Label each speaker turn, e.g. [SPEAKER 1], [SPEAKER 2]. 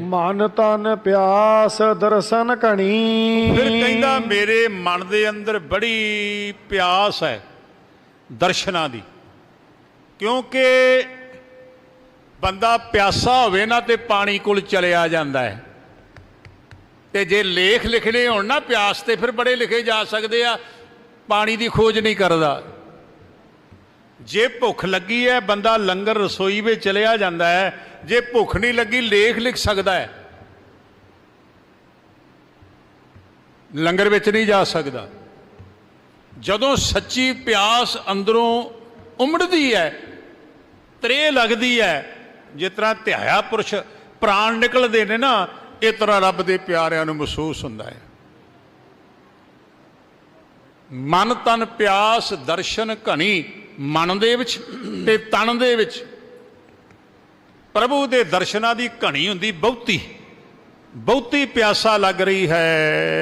[SPEAKER 1] ਮਨ ਤਨ ਪਿਆਸ ਦਰਸ਼ਨ ਘਣੀ।
[SPEAKER 2] ਫਿਰ ਕਹਿੰਦਾ ਮੇਰੇ ਮਨ ਦੇ ਅੰਦਰ ਬੜੀ ਪਿਆਸ ਹੈ ਦਰਸ਼ਨਾਂ ਦੀ। ਕਿਉਂਕਿ ਬੰਦਾ ਪਿਆਸਾ ਹੋਵੇ ਨਾ ਤੇ ਪਾਣੀ ਕੋਲ ਚਲਿਆ ਜਾਂਦਾ ਹੈ। ਤੇ ਜੇ ਲੇਖ ਲਿਖਣੇ ਹੋਣ ਨਾ ਪਿਆਸ ਤੇ ਫਿਰ ਬੜੇ ਲਿਖੇ ਜਾ ਸਕਦੇ ਆ। ਪਾਣੀ ਦੀ ਖੋਜ ਨਹੀਂ ਕਰਦਾ। ਜੇ ਭੁੱਖ ਲੱਗੀ ਹੈ, ਬੰਦਾ ਲੰਗਰ ਰਸੋਈ ਵਿੱਚ ਚਲਿਆ ਜਾਂਦਾ ਹੈ। ਜੇ ਭੁੱਖ ਨਹੀਂ ਲੱਗੀ, ਲੇਖ ਲਿਖ ਸਕਦਾ ਹੈ। ਲੰਗਰ ਵਿੱਚ ਨਹੀਂ ਜਾ ਸਕਦਾ। ਜਦੋਂ ਸੱਚੀ ਪਿਆਸ ਅੰਦਰੋਂ ਉਮੜਦੀ ਹੈ ਤਰੇ ਲੱਗਦੀ ਹੈ, ਜਿਸ ਤਰ੍ਹਾਂ ਧਿਆਇਆ ਪੁਰਸ਼ ਪ੍ਰਾਣ ਨਿਕਲਦੇ ਨੇ ਨਾ, ਇਸ ਤਰ੍ਹਾਂ ਰੱਬ ਦੇ ਪਿਆਰਿਆਂ ਨੂੰ ਮਹਿਸੂਸ ਹੁੰਦਾ ਹੈ। ਮਨ ਤਨ ਪਿਆਸ ਦਰਸ਼ਨ ਘਣੀ ਮਨ ਦੇ ਵਿੱਚ ਤੇ ਤਨ ਦੇ ਵਿੱਚ। ਪ੍ਰਭੂ ਦੇ ਦਰਸ਼ਨਾਂ ਦੀ ਘਣੀ ਹੁੰਦੀ ਬਹੁਤੀ। ਬਹੁਤੀ ਪਿਆਸਾ ਲੱਗ ਰਹੀ ਹੈ।